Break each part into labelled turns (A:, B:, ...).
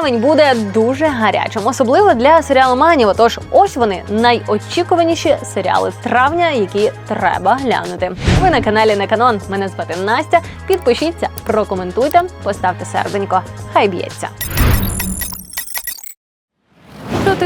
A: Травень буде дуже гарячим, особливо для серіалу Маніво. Тож ось вони найочікуваніші серіали травня, які треба глянути. Ви на каналі Неканон. Мене звати Настя. Підпишіться, прокоментуйте, поставте серденько. Хай б'ється.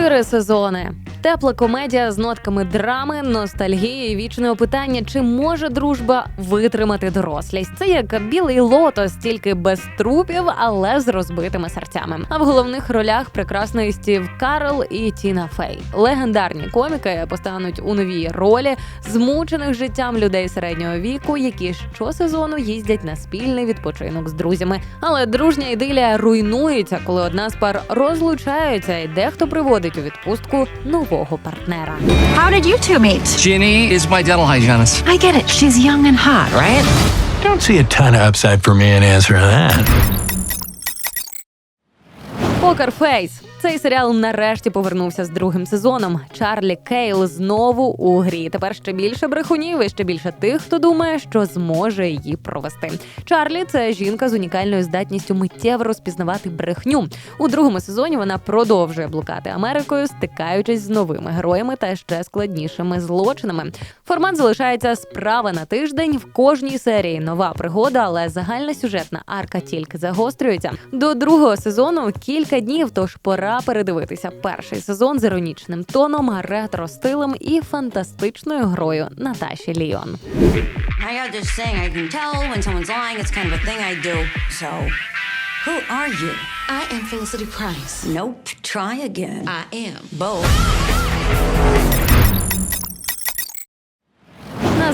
A: Чотири сезони. Тепла комедія з нотками драми, ностальгії вічного питання, чи може дружба витримати дорослість. Це як білий лотос, тільки без трупів, але з розбитими серцями. А в головних ролях прекрасний Стів Карл і Тіна Фей. Легендарні коміки постануть у новій ролі змучених життям людей середнього віку, які щосезону їздять на спільний відпочинок з друзями. Але дружня ідилія руйнується, коли одна з пар розлучається, і дехто приводить у відпустку нового партнера.
B: How did you two meet?
C: Ginny is my dental hygienist.
B: I get it. She's young and hot, right?
D: Don't see a ton of upside for me in answering that.
A: Покер Фейс. Цей серіал нарешті повернувся з другим сезоном. Чарлі Кейл знову у грі. Тепер ще більше брехунів і ще більше тих, хто думає, що зможе її провести. Чарлі це жінка з унікальною здатністю миттєво розпізнавати брехню. У другому сезоні вона продовжує блукати Америкою, стикаючись з новими героями та ще складнішими злочинами. Формат залишається справа на тиждень. В кожній серії нова пригода, але загальна сюжетна арка тільки загострюється. До другого сезону кілька днів, тож пора передивитися перший сезон з іронічним тоном, ретро-стилем і фантастичною грою Наташі Ліон.
E: Who are you?
F: I am Felicity Price.
E: Nope. Try again.
F: I am.
E: Both.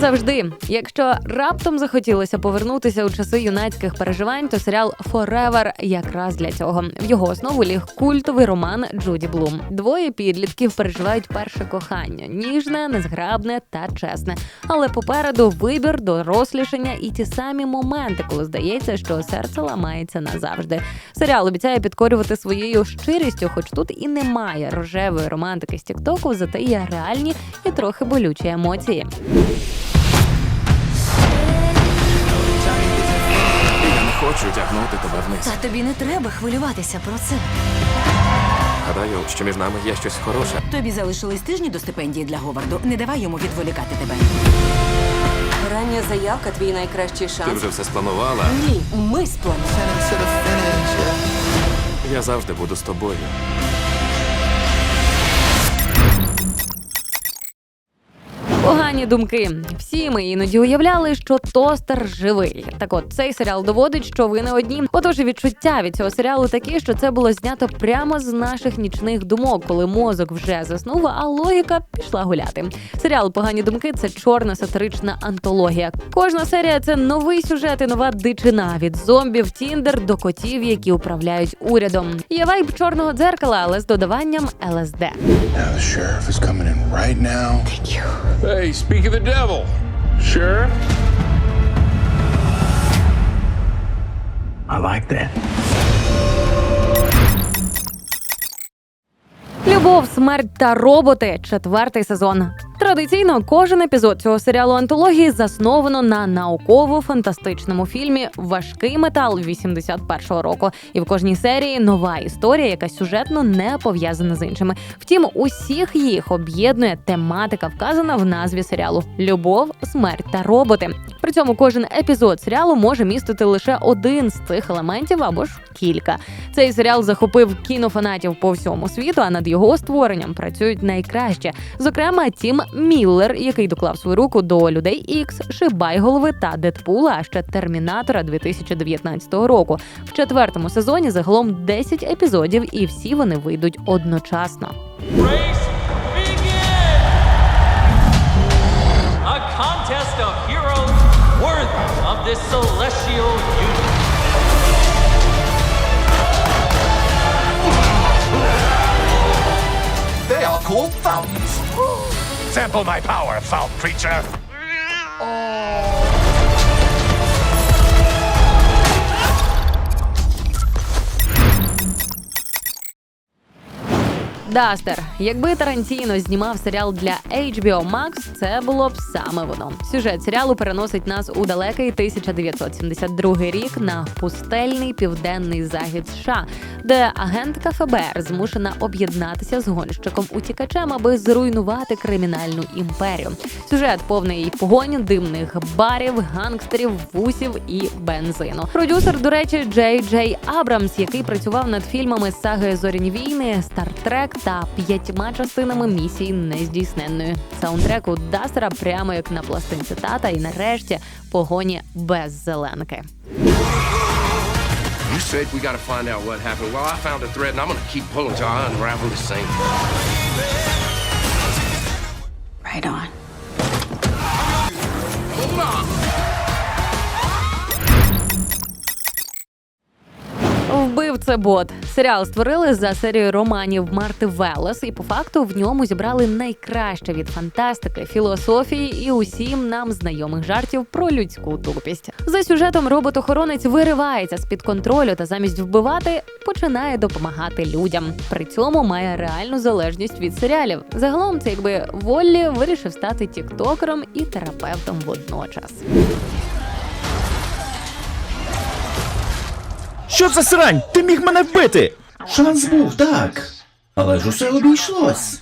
A: Назавжди, якщо раптом захотілося повернутися у часи юнацьких переживань, то серіал Forever якраз для цього. В його основу ліг культовий роман Джуді Блум. Двоє підлітків переживають перше кохання: ніжне, незграбне та чесне. Але попереду вибір, дорослішання і ті самі моменти, коли здається, що серце ламається назавжди. Серіал обіцяє підкорювати своєю щирістю, хоч тут і немає рожевої романтики з Тіктоку, зате є реальні і трохи болючі емоції.
G: Хочу тягнути тебе вниз.
E: Та тобі не треба хвилюватися про це.
G: Гадаю, що між нами є щось хороше.
H: Тобі залишились тижні до стипендії для Говарду. Не давай йому відволікати тебе.
F: Рання заявка твій найкращий шанс.
G: Ти вже все спланувала.
F: Ні, ми спланували.
G: Я завжди буду з тобою.
A: Погані думки. Всі ми іноді уявляли, що тостер живий. Так от цей серіал доводить, що ви не одні. Отож, відчуття від цього серіалу такі, що це було знято прямо з наших нічних думок, коли мозок вже заснув, а логіка пішла гуляти. Серіал Погані думки це чорна сатирична антологія. Кожна серія це новий сюжет і нова дичина від зомбів Тіндер до котів, які управляють урядом. Є вайб чорного дзеркала, але з додаванням ЛСД.
I: Now the sheriff is coming in right now.
J: Hey, speak of the devil. Sheriff?
D: I like that.
A: Любов, смерть та роботи. Четвертий сезон. Традиційно кожен епізод цього серіалу антології засновано на науково-фантастичному фільмі Важкий метал 81-го року. І в кожній серії нова історія, яка сюжетно не пов'язана з іншими. Втім, усіх їх об'єднує тематика, вказана в назві серіалу Любов, смерть та роботи. При цьому кожен епізод серіалу може містити лише один з цих елементів або ж кілька. Цей серіал захопив кінофанатів по всьому світу, а над його створенням працюють найкраще. Зокрема, Тім Міллер, який доклав свою руку до людей Ікс, Шибайголови та Дедпула, а ще Термінатора 2019 року. В четвертому сезоні загалом 10 епізодів, і всі вони вийдуть одночасно.
K: A contest of heroes worthy of this celestial union.
D: Sample my power, foul creature.
A: Дастер. Якби Тарантіно знімав серіал для HBO Max, це було б саме воно. Сюжет серіалу переносить нас у далекий 1972 рік на пустельний південний захід США, де агентка ФБР змушена об'єднатися з гонщиком утікачем, аби зруйнувати кримінальну імперію. Сюжет повний погонь, димних барів, гангстерів, вусів і бензину. Продюсер, до речі, Джей Джей Абрамс, який працював над фільмами саги Зоряні війни, Стартрек та п'ятьма частинами місії нездійсненної. Саундтрек у Дастера прямо як на пластинці тата, і нарешті погоні без зеленки.
G: You said we gotta find out what happened. Well, I found a thread, and I'm gonna keep pulling till I unravel this thing.
F: Right on.
A: Вбив це бот. Серіал створили за серією романів Марти Велес, і по факту в ньому зібрали найкраще від фантастики, філософії і усім нам знайомих жартів про людську тупість. За сюжетом робот-охоронець виривається з під контролю та замість вбивати починає допомагати людям. При цьому має реальну залежність від серіалів. Загалом це якби Воллі вирішив стати тіктокером і терапевтом водночас.
L: Що це срань? Ти міг мене вбити! Шанс був, так. Але ж усе обійшлось.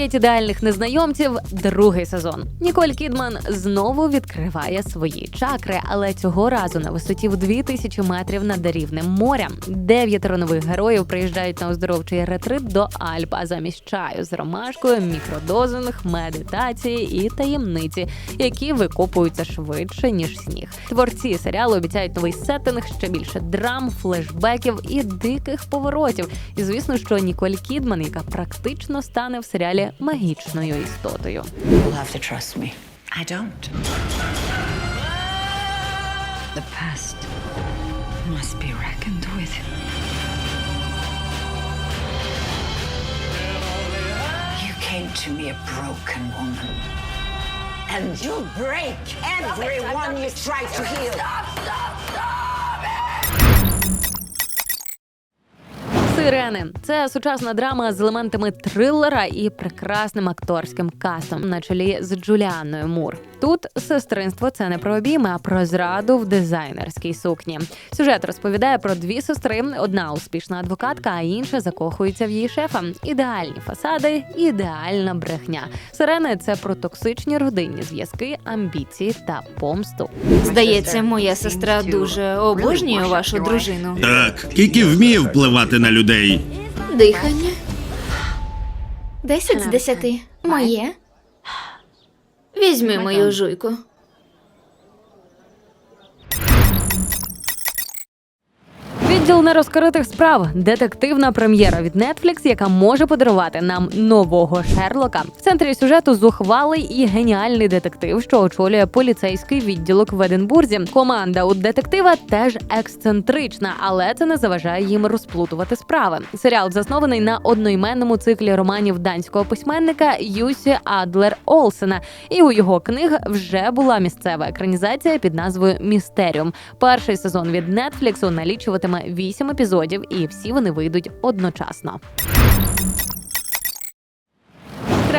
A: Дев'ять ідеальних незнайомців, другий сезон. Ніколь Кідман знову відкриває свої чакри, але цього разу на висоті в 2000 метрів над рівнем моря. Дев'ятеро нових героїв приїжджають на оздоровчий ретрит до Альп, а замість чаю з ромашкою, мікродозинг, медитації і таємниці, які викопуються швидше ніж сніг. Творці серіалу обіцяють новий сеттинг, ще більше драм, флешбеків і диких поворотів. І звісно, що Ніколь Кідман, яка практично стане в серіалі магічною істотою.
H: You'll have to trust me.
B: I don't. The past must be reckoned with. You came to me a broken woman.
H: And you break everyone you try to heal.
A: Сирени це сучасна драма з елементами трилера і прекрасним акторським кастом на чолі з Джуліанною Мур. Тут сестринство це не про обійми, а про зраду в дизайнерській сукні. Сюжет розповідає про дві сестри: одна успішна адвокатка, а інша закохується в її шефа. Ідеальні фасади, ідеальна брехня. Сирени це про токсичні родинні зв'язки, амбіції та помсту.
M: Здається, моя сестра дуже обожнює вашу дружину.
L: Так, Кікі вміє впливати на людей.
M: Дихання. Десять з десяти. Моє. Візьми мою жуйку.
A: Відділ нерозкритих справ детективна прем'єра від Netflix, яка може подарувати нам нового Шерлока. В центрі сюжету зухвалий і геніальний детектив, що очолює поліцейський відділок в Единбурзі. Команда у детектива теж ексцентрична, але це не заважає їм розплутувати справи. Серіал заснований на одноіменному циклі романів данського письменника Юсі Адлер Олсена. І у його книг вже була місцева екранізація під назвою Містеріум. Перший сезон від Нетфліксу налічуватиме вісім епізодів, і всі вони вийдуть одночасно.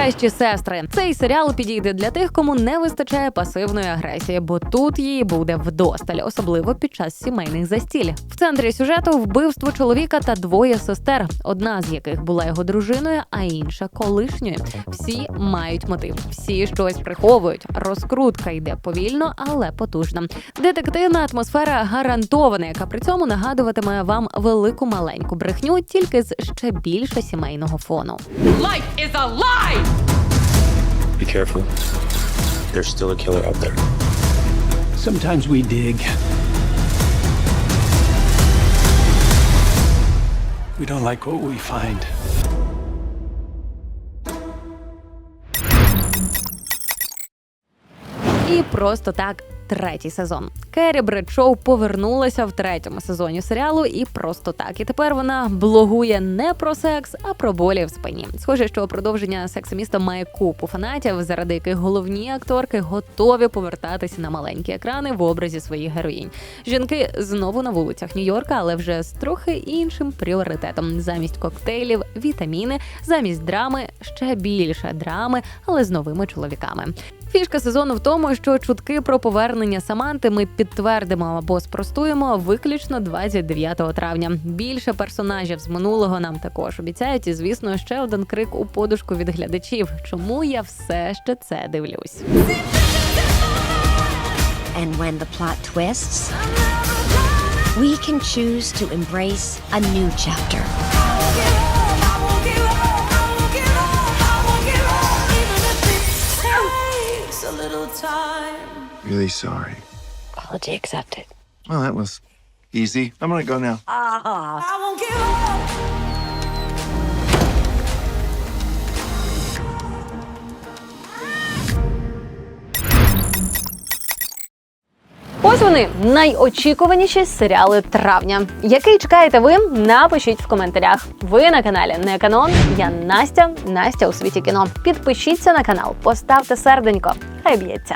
A: Кращі сестри. Цей серіал підійде для тих, кому не вистачає пасивної агресії, бо тут її буде вдосталь, особливо під час сімейних застіль. В центрі сюжету вбивство чоловіка та двоє сестер, одна з яких була його дружиною, а інша колишньою. Всі мають мотив, всі щось приховують. Розкрутка йде повільно, але потужно. Детективна атмосфера гарантована, яка при цьому нагадуватиме вам велику маленьку брехню, тільки з ще більше сімейного фону.
K: Life is a!
I: Be careful. There's still a killer out there.
D: Sometimes we dig. We don't like what we find.
A: І просто так третій сезон. Керрі Бредшоу повернулася в третьому сезоні серіалу і просто так. І тепер вона блогує не про секс, а про болі в спині. Схоже, що продовження сексоміста має купу фанатів, заради яких головні акторки готові повертатися на маленькі екрани в образі своїх героїнь. Жінки знову на вулицях Нью-Йорка, але вже з трохи іншим пріоритетом. Замість коктейлів, вітаміни, замість драми ще більше драми, але з новими чоловіками. Фішка сезону в тому, що чутки про повернення Саманти ми підтвердимо або спростуємо виключно 29 травня. Більше персонажів з минулого нам також обіцяють, і звісно, ще один крик у подушку від глядачів. Чому я все ще це дивлюсь?
N: And when the plot twists, we can choose to embrace a new chapter.
O: Really sorry.
N: Apology accepted.
O: Well, that was easy. I'm gonna go now.
A: Ось вони найочікуваніші серіали травня. Який чекаєте ви? Напишіть в коментарях. Ви на каналі не канон. Я Настя, Настя у світі кіно. Підпишіться на канал, поставте серденько. Хай б'ється.